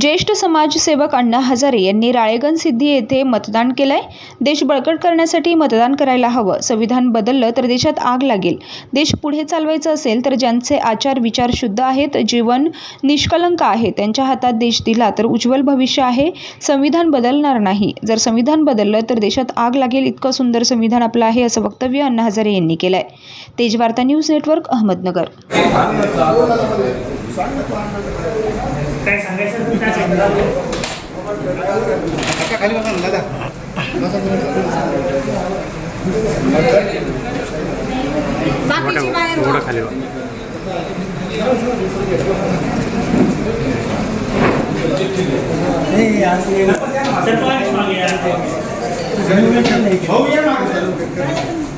ज्येष्ठ समाजसेवक अण्णा हजारे यांनी राळेगण सिद्धी येथे मतदान केलंय. देश बळकट करण्यासाठी मतदान करायला हवं. संविधान बदललं तर देशात आग लागेल. देश पुढे चालवायचं असेल तर ज्यांचे आचार विचार शुद्ध आहेत जीवन निष्कलंक आहे त्यांच्या हातात देश दिला तर उज्ज्वल भविष्य आहे. संविधान बदलणार नाही. जर संविधान बदललं तर देशात आग लागेल इतकं सुंदर संविधान आपलं आहे असं वक्तव्य अण्णा हजारे यांनी केलंय. Tejvarta news network Ahmednagar. काय सांगायचं खाली बसा ना दादा बसा खाली. सरपंच मागे. भाऊ ये मागे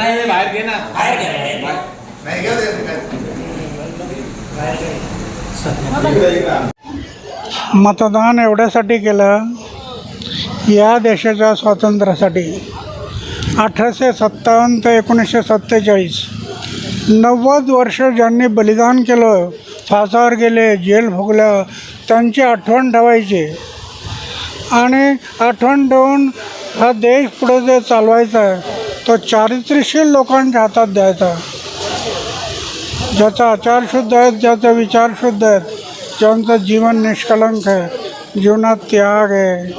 अण्णा इथे या इकडे. नाही घ्या ते काय. मतदान एवढ्यासाठी केलं या देशाच्या स्वातंत्र्यासाठी अठराशे सत्तावन्न ते एकोणीसशे सत्तेचाळीस नव्वद वर्ष ज्यांनी बलिदान केलं फासावर गेले जेल भोगल्या त्यांची आठवण ठेवायची आणि आठवण ठेवून हा देश पुढे जे चालवायचा आहे तो चारित्र्यशील लोकांच्या हातात द्यायचा. ज्याचा आचार शुद्ध आहेत ज्याचा विचार शुद्ध आहेत ज्यांचं जीवन निष्कलंक आहे जीवनात त्याग आहे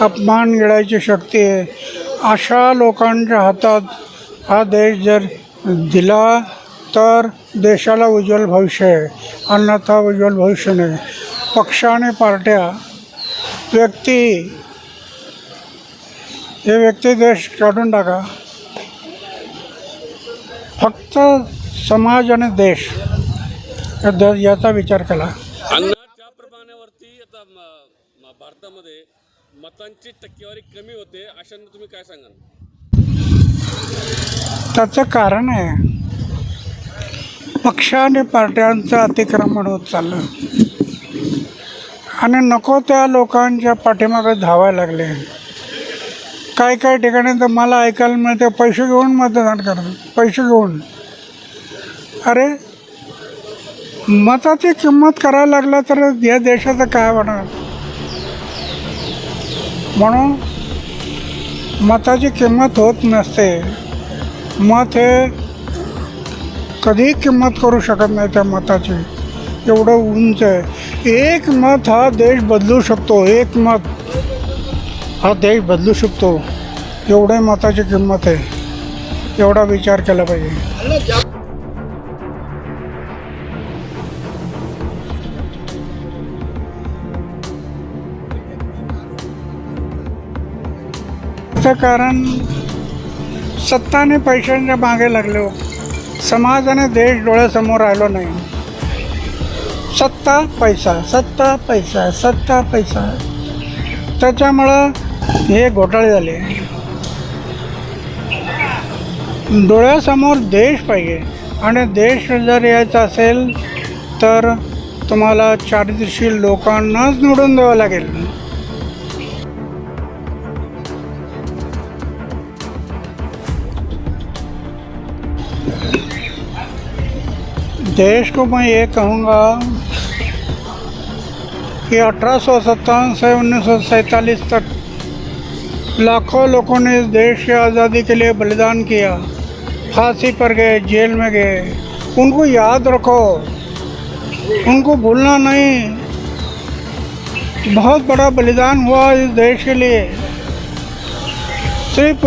अपमान गिळायची शक्ती आहे अशा लोकांच्या हातात हा देश जर दिला तर देशाला उज्ज्वल भविष्य आहे. अन्यथा उज्ज्वल भविष्य नाही. पक्ष आणि पार्ट्या. व्यक्ती. हे व्यक्ती देश काढून टाका. फक्त समाज आणि देश याचा विचार केला. अण्णा त्या प्रमाणावरती आता भारतामध्ये मतांची टक्केवारी कमी होते अशांना तुम्ही काय सांगाल? त्याचं कारण आहे पक्ष आणि पार्ट्यांचं अतिक्रमण होत चाललं. आणि नको त्या लोकांच्या पाठीमागे धावायला लागले. काय काय ठिकाणी तर मला ऐकायला मिळते. पैसे घेऊन मतदान करतात पैसे घेऊन. अरे मताची किंमत करायला लागला तर या देशाचं काय होणार? म्हणून मताची किंमत होत नसते. मत हे कधीही किंमत करू शकत नाही त्या मताची. एवढं उंच आहे. एक मत हा देश बदलू शकतो. एक मत. हा देश बदलू शकतो. एवढे मताची किंमत आहे. एवढा विचार केला पाहिजे. त्याचं कारण सत्ताने पैशांच्या मागे लागलो हो. समाज आणि देश डोळ्यासमोर आलो नाही. सत्ता पैसा सत्ता पैसा सत्ता पैसा. त्याच्यामुळं हे घोटाळे झाले. डोळ्यासमोर देश पाहिजे. आणि देश जर यायचा असेल तर तुम्हाला चारित्र्यशील लोकांनाच निवडून द्यावं लागेल. देश को मैं ये कहूँगा कि अठारह सौ सत्तावन से उन्नीस सौ सैंतालीस तक लाखों लोगों ने इस देश की आज़ादी के लिए बलिदान किया। फांसी पर गए जेल में गए। उनको याद रखो। उनको भूलना नहीं। बहुत बड़ा बलिदान हुआ इस देश के लिए। सिर्फ़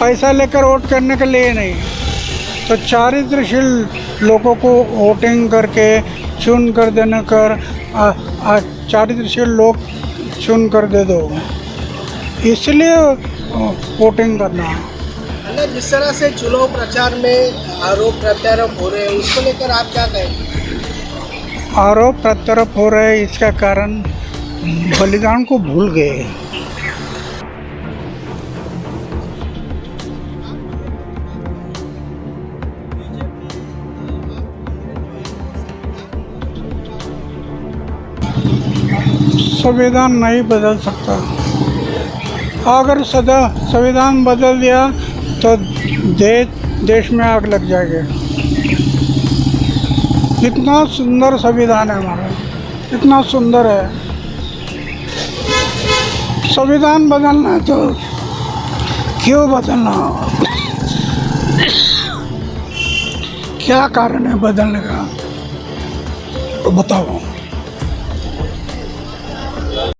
पैसा लेकर वोट करने के लिए नहीं तो चारित्रशील लोगों को वोटिंग करके चुन कर देने कर आ, लोग चुन कर दे दो। इसलिए वोटिंग करना। अन्ना जिस तरह से चुनाव प्रचार में आरोप प्रत्यारोप हो रहे हैं उसको लेकर आप क्या कहेंगे? आरोप प्रत्यारोप हो रहे हैं इसका कारण बलिदान को भूल गए। संविधान नहीं बदल सकता। अगर सदा संविधान बदल दिया तो देश देश में आग लग जाएगी। इतना सुंदर संविधान है हमारा। इतना सुंदर है। संविधान बदलना है तो क्यों बदलना? क्या कारण है बदलने का? तो बताओ।